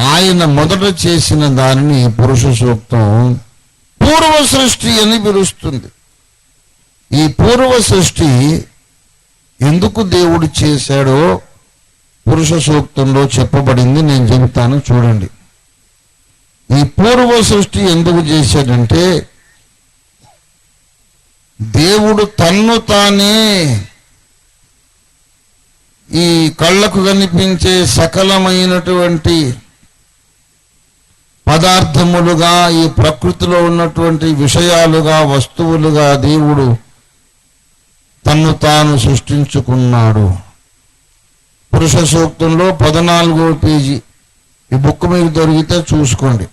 ఆయన మొదట చేసిన దానిని పురుష సూక్తం పూర్వ సృష్టి అని పిలుస్తుంది. ఈ పూర్వ సృష్టి ఎందుకు దేవుడు చేశాడో పురుష సూక్తంలో చెప్పబడింది. నేను చెబుతాను చూడండి. ఈ పూర్వ సృష్టి ఎందుకు చేశాడంటే దేవుడు తన్ను తానే ఈ కళ్ళకు కనిపించే సకలమైనటువంటి పదార్థములుగా ఈ ప్రకృతిలో ఉన్నటువంటి విషయాలుగా వస్తువులుగా దేవుడు తన్ను తాను సృష్టించుకున్నాడు. పురుష సూక్తంలో పద్నాలుగో పేజీ. ఈ బుక్ మీకు దొరికితే చూసుకోండి.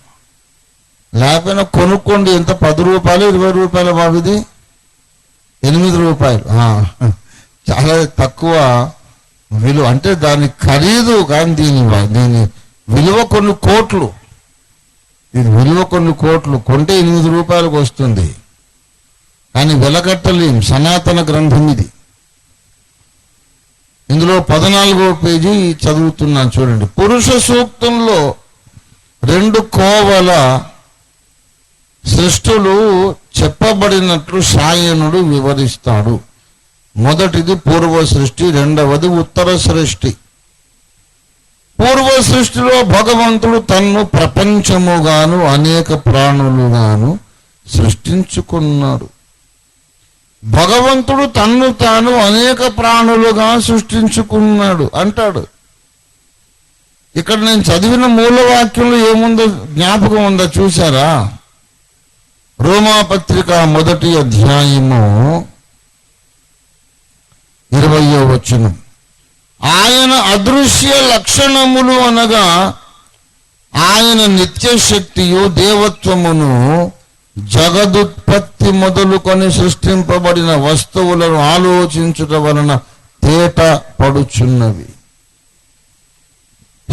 లేకపోయినా కొనుక్కోండి. ఎంత? పది రూపాయలు ఇరవై రూపాయలు బాబుది ఎనిమిది రూపాయలు. చాలా తక్కువ విలువ. అంటే దాని ఖరీదు కానీ దీని దీని విలువ కొన్ని కోట్లు. దీని విలువ కొన్ని కోట్లు కొంటే ఎనిమిది రూపాయలకు వస్తుంది. కానీ వెలగట్టలేం సనాతన గ్రంథం ఇది. ఇందులో పద్నాలుగో పేజీ చదువుతున్నాను చూడండి. పురుష సూక్తంలో రెండు కోవల సృష్టులు చెప్పబడినట్లు సాయనుడు వివరిస్తాడు. మొదటిది పూర్వ సృష్టి రెండవది ఉత్తర సృష్టి. పూర్వ సృష్టిలో భగవంతుడు తన్ను ప్రపంచముగాను అనేక ప్రాణులుగాను సృష్టించుకున్నాడు. భగవంతుడు తన్ను తాను అనేక ప్రాణులుగా సృష్టించుకున్నాడు అంటాడు. ఇక్కడ నేను చదివిన మూలవాక్యంలో ఏముందో జ్ఞాపకం ఉందో చూసారా రోమాపత్రిక మొదటి అధ్యాయము ఇరవయో వచనం. ఆయన అదృశ్య లక్షణములు అనగా ఆయన నిత్యశక్తియు దేవత్వమును జగదుత్పత్తి మొదలుకొని సృష్టింపబడిన వస్తువులను ఆలోచించుట వలన తేట పడుచున్నవి.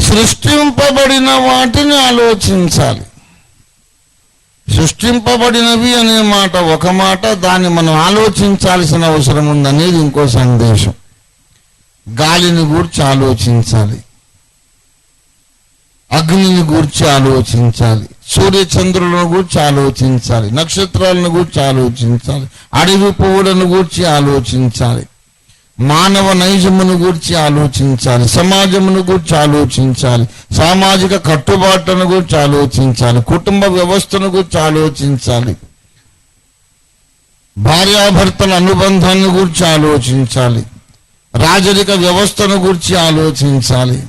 సృష్టింపబడిన వాటిని ఆలోచించాలి. సృష్టింపబడినవి అనే మాట ఒక మాట దాన్ని మనం ఆలోచించాల్సిన అవసరం ఉందనేది ఇంకో సందేశం. గాలిని గూర్చి ఆలోచించాలి అగ్నిని గూర్చి ఆలోచించాలి సూర్య చంద్రులను గూర్చి ఆలోచించాలి నక్షత్రాలను గూర్చి ఆలోచించాలి అడవి పువ్వులను గూర్చి ఆలోచించాలి మానవ నైజమును గూర్చి ఆలోచించాలి సమాజమును గూర్చి ఆలోచించాలి సామాజిక కట్టుబాట్లను గూర్చి ఆలోచించాలి కుటుంబ వ్యవస్థను గూర్చి ఆలోచించాలి భార్యాభర్తల అనుబంధాన్ని గూర్చి ఆలోచించాలి రాజరిక వ్యవస్థను గూర్చి ఆలోచించాలి.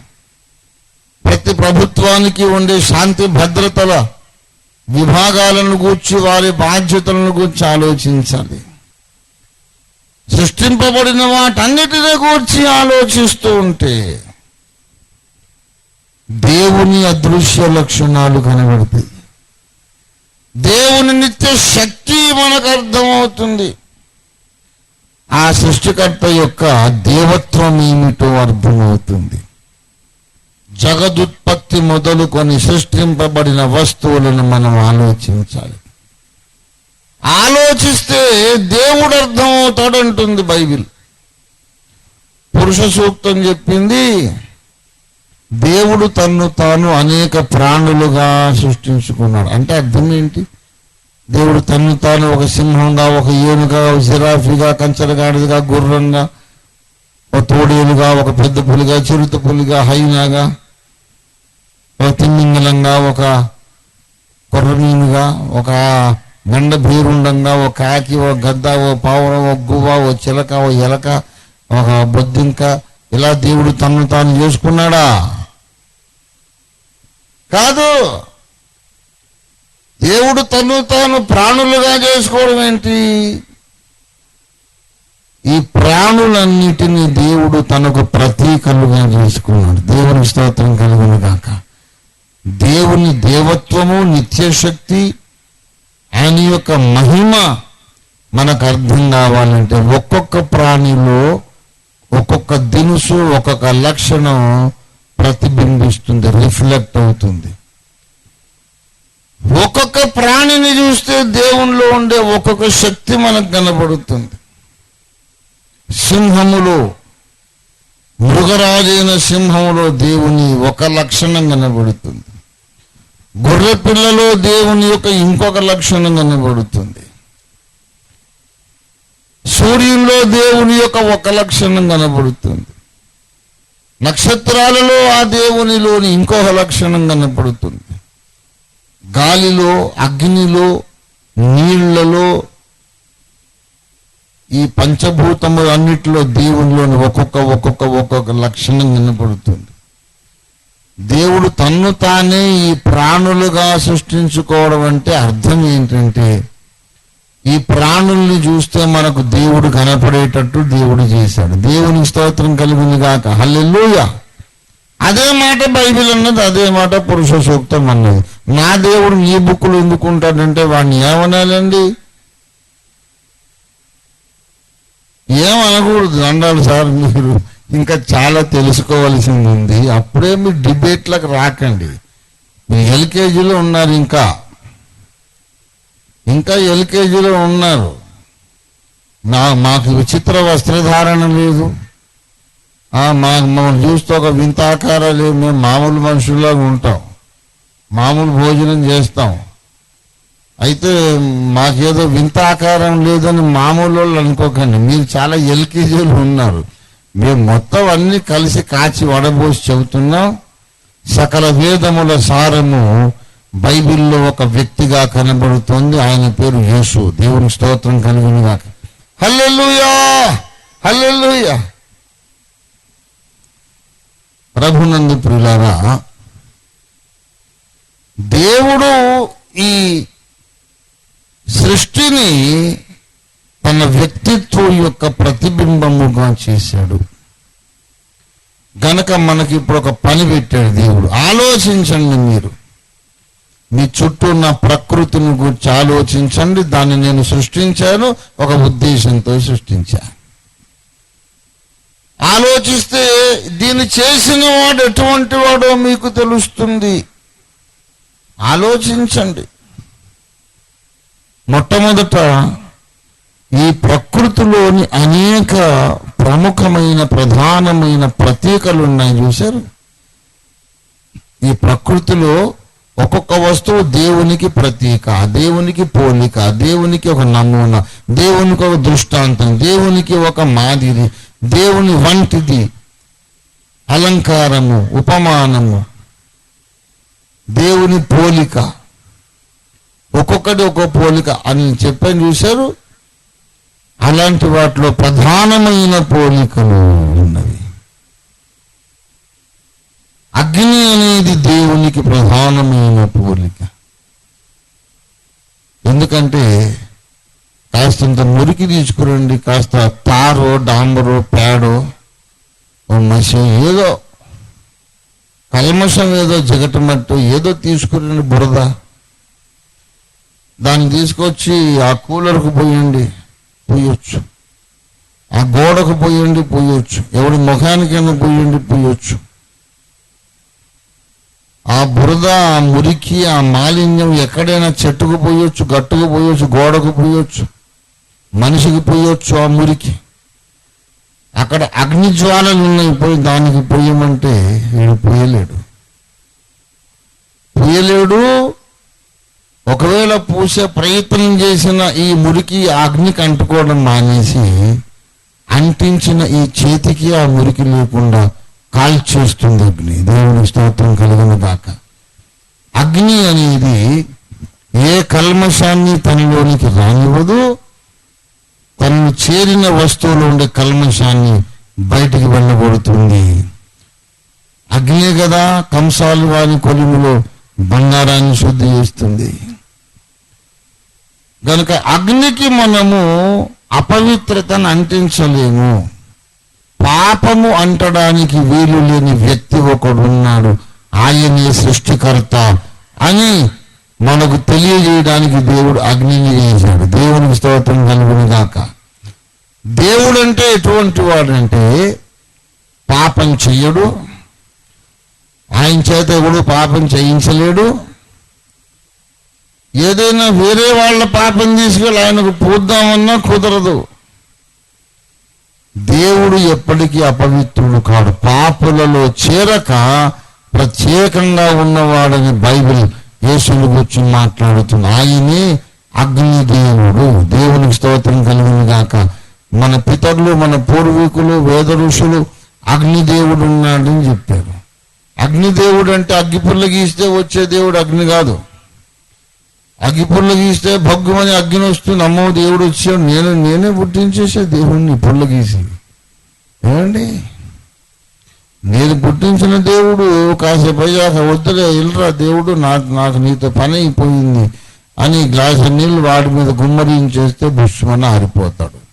ప్రతి ప్రభుత్వానికి ఉండే శాంతి భద్రతల విభాగాలను గూర్చి వారి బాధ్యతలను గూర్చి ఆలోచించాలి. సృష్టింపబడిన వాటన్నిటిని గూర్చి ఆలోచిస్తూ ఉంటే దేవుని అదృశ్య లక్షణాలు కనబడతాయి. దేవుని నిత్య శక్తి మనకు అర్థమవుతుంది. ఆ సృష్టికర్త యొక్క దేవత్వం ఏమిటో అర్థమవుతుంది. జగదుత్పత్తి మొదలుకొని సృష్టింపబడిన వస్తువులను మనం ఆలోచించాలి. ఆలోచిస్తే దేవుడు అర్థమవుతాడంటుంది బైబిల్. పురుష సూక్తం చెప్పింది దేవుడు తన్ను తాను అనేక ప్రాణులుగా సృష్టించుకున్నాడు. అంటే అర్థం ఏంటి? దేవుడు తన్ను తాను ఒక సింహంగా ఒక ఏనుగా ఒక జిరాఫీగా కంచరగాడిదిగా గుర్రంగా ఒక తోడేలుగా ఒక పెద్ద పులిగా చిరుత పులిగా హైనాగా ఒక తిమ్మింగలంగా ఒక కొర్రమీనుగా ఒక మెండ భీరుండంగా ఒక కాకి ఒక గద్ద ఓ పావురం ఓ గువ్వ ఓ చిలక ఓ ఎలక ఒక బొద్దింక. ఇలా దేవుడు తన్ను తాను చేసుకున్నాడా? కాదు! దేవుడు తను తాను ప్రాణులుగా చేసుకోవడం ఏంటి? ఈ ప్రాణులన్నిటినీ దేవుడు తనకు ప్రతీకలుగా చేసుకున్నాడు. దేవుని స్తోత్రం కలుగును కాక దేవుని దేవత్వము నిత్యశక్తి ఆయన యొక్క మహిమ మనకు అర్థం కావాలంటే ఒక్కొక్క ప్రాణిలో ఒక్కొక్క దినుసు ఒక్కొక్క లక్షణం ప్రతిబింబిస్తుంది రిఫ్లెక్ట్ అవుతుంది. ఒక్కొక్క ప్రాణిని చూస్తే దేవునిలో ఉండే ఒక్కొక్క శక్తి మనకు కనబడుతుంది. సింహములో మృగరాజైన సింహములో దేవుని ఒక లక్షణం కనబడుతుంది. గొర్రె పిల్లలో దేవుని యొక్క ఇంకొక లక్షణం కనబడుతుంది. సూర్యునిలో దేవుని యొక్క ఒక లక్షణం కనబడుతుంది. నక్షత్రాలలో ఆ దేవునిలోని ఇంకొక లక్షణం కనపడుతుంది గాలిలో అగ్నిలో నీళ్ళలో ఈ పంచభూతములు అన్నిటిలో దేవునిలోని ఒక్కొక్క ఒక్కొక్క ఒక్కొక్క లక్షణం కనపడుతుంది. దేవుడు తన్ను తానే ఈ ప్రాణులుగా సృష్టించుకోవడం అంటే అర్థం ఏంటంటే ఈ ప్రాణుల్ని చూస్తే మనకు దేవుడు కనపడేటట్టు దేవుడు చేశాడు. దేవుని స్తోత్రం కలిగింది కాక హల్లెల్లుయా అదే మాట బైబిల్ అన్నది అదే మాట పురుష సూక్తం అన్నది. నా దేవుడు ఈ బుక్కులు ఎందుకుంటాడంటే వాడిని ఏమనాలండి? ఏమనకూడదు అన్నాడు సార్ మీరు. ఇంకా చాలా తెలుసుకోవాల్సింది ఉంది. అప్పుడే మీరు డిబేట్లకు రాకండి. మీరు ఎల్కేజీలో ఉన్నారు ఇంకా. ఇంకా ఎల్కేజీలో ఉన్నారు. నా మాకు విచిత్ర వస్త్రధారణ లేదు. మాకు మనం మమ్మల్ని చూస్తే ఒక వింత ఆకారాలు మేము మామూలు మనుషుల్లాగా ఉంటాం. మామూలు భోజనం చేస్తాం. అయితే మాకేదో వింత ఆకారం లేదని మామూలు వాళ్ళు అనుకోకండి. మీరు చాలా ఎల్కేజీలు ఉన్నారు. మేము మొత్తం అన్ని కలిసి కాచి వడబోసి చెబుతున్నాం. సకల వేదముల సారము బైబిల్లో ఒక వ్యక్తిగా కనబడుతోంది. ఆయన పేరు యేసు. దేవుని స్తోత్రం కలిగిన గాక హల్లెల్లుయా హల్లెలూయా! ప్రభునందు ప్రియులారా దేవుడు ఈ సృష్టిని తన వ్యక్తిత్వం యొక్క ప్రతిబింబముగా చేశాడు. గనక మనకి ఇప్పుడు ఒక పని పెట్టాడు దేవుడు. ఆలోచించండి మీరు. మీ చుట్టూ ఉన్న ప్రకృతిని గురించి ఆలోచించండి. దాన్ని నేను సృష్టించాను ఒక ఉద్దేశంతో సృష్టించాను ఆలోచిస్తే దీన్ని చేసిన వాడు ఎటువంటి వాడో మీకు తెలుస్తుంది. ఆలోచించండి. మొట్టమొదట ఈ ప్రకృతిలోని అనేక ప్రముఖమైన ప్రధానమైన ప్రతీకలు ఉన్నాయి చూశారు. ఈ ప్రకృతిలో ఒక్కొక్క వస్తువు దేవునికి ప్రతీక దేవునికి పోలిక దేవునికి ఒక నమూనా దేవునికి ఒక దృష్టాంతం దేవునికి ఒక మాదిరి దేవుని వంటిది. అలంకారము ఉపమానము దేవుని పోలిక. ఒక్కొక్కటి ఒక్కొక్క పోలిక. అని చెప్పని చూశారు. అలాంటి వాటిలో ప్రధానమైన పోలికలు ఉన్నవి. అగ్ని అనేది దేవునికి ప్రధానమైన పోలిక. ఎందుకంటే కాస్తంత మురికి తీసుకురండి కాస్త తారో డాంబరో పేడో ఓ మసి ఏదో కల్మషం ఏదో జగటమట్టు ఏదో తీసుకురండి బురద. దాన్ని తీసుకొచ్చి ఆ కూలర్కు పోయండి పోయొచ్చు. ఆ గోడకు పోయండి పోయొచ్చు. ఎవడి ముఖానికైనా పోయండి పోయొచ్చు. ఆ బురద ఆ మురికి ఆ మాలిన్యం ఎక్కడైనా చెట్టుకు పోయొచ్చు గట్టుకు పోయొచ్చు గోడకు పోయొచ్చు మనిషికి పోయొచ్చు ఆ మురికి. అక్కడ అగ్ని జ్వాలలు ఉన్నాయి పోయి దానికి పోయమంటే వీడు పోయలేడు. పోయలేడు ఒకవేళ పూసే ప్రయత్నం చేసిన ఈ మురికి అగ్నికి అంటుకోవడం మానేసి అంటించిన ఈ చేతికి ఆ మురికి లేకుండా కాల్చేస్తుంది అగ్ని. దేవుని స్తోత్రం కలిగిన దాకా అగ్ని అనేది ఏ కల్మషాన్ని తనలోనికి రానివ్వదు తనను చేరిన వస్తువులో ఉండే కల్మషాన్ని బయటికి వెళ్ళబడుతుంది అగ్నే కదా కంసాలు వారి కొలిమిలో బంగారాన్ని శుద్ధి చేస్తుంది. కనుక అగ్నికి మనము అపవిత్రతను అంటించలేము. పాపము అంటడానికి వీలు లేని వ్యక్తి ఒకడున్నాడు. ఆయనే సృష్టికర్త అని మనకు తెలియజేయడానికి దేవుడు అగ్నిని చేశాడు దేవునికి స్తోత్రం కలుగును కాక దేవుడు అంటే ఎటువంటి వాడంటే పాపం చెయ్యడు. ఆయన చేత ఎవడు పాపం చేయించలేడు. ఏదైనా వేరే వాళ్ళ పాపం తీసుకెళ్ళి ఆయనకు పూద్దామన్నా కుదరదు. దేవుడు ఎప్పటికీ అపవిత్రుడు కాడు. పాపులలో చేరక ప్రత్యేకంగా ఉన్నవాడని బైబిల్ యేసుని గురించి మాట్లాడుతుంది. ఆయనే అగ్నిదేవుడు దేవునికి స్తోత్రం కలిగిన గాక. మన పితరులు మన పూర్వీకులు వేద ఋషులు అగ్నిదేవుడు ఉన్నాడని చెప్పారు. అగ్నిదేవుడు అంటే అగ్గిపుల్ల గీస్తే వచ్చే దేవుడు అగ్ని కాదు. అగ్గిపుల్ల గీస్తే భగ్గుమని అగ్ని వస్తుంది. అమ్మో దేవుడు వచ్చాడు. నేను నేనే పుట్టించేసే దేవుణ్ణి పుల్ల గీసి ఏమండి? నేను పుట్టించిన దేవుడు కాసేపు అయ్యాక వద్దులే ఇల్లరా దేవుడు నాకు నాకు నీతో పని అయిపోయింది అని గ్లాసు నీళ్ళు వాడి మీద గుమ్మరించేస్తే భుష్మని ఆరిపోతాడు.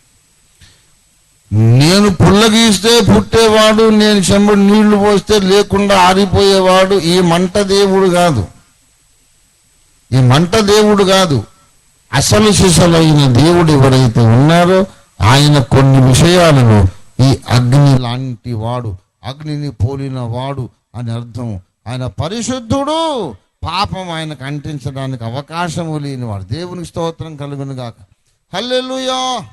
నేను పుల్లగీస్తే పుట్టేవాడు నేను చెంబడు నీళ్ళు పోస్తే లేకుండా ఆరిపోయేవాడు ఈ మంట దేవుడు కాదు. ఈ మంట దేవుడు కాదు. అసలు సిసలైన దేవుడు ఎవరైతే ఉన్నారో ఆయన కొన్ని విషయాలను ఈ అగ్ని లాంటి వాడు అగ్నిని పోలిన వాడు అని అర్థం. ఆయన పరిశుద్ధుడు. పాపం ఆయనకు అంటించడానికి అవకాశము లేనివాడు. దేవునికి స్తోత్రం కలుగునుగాక. హల్లెలుయా!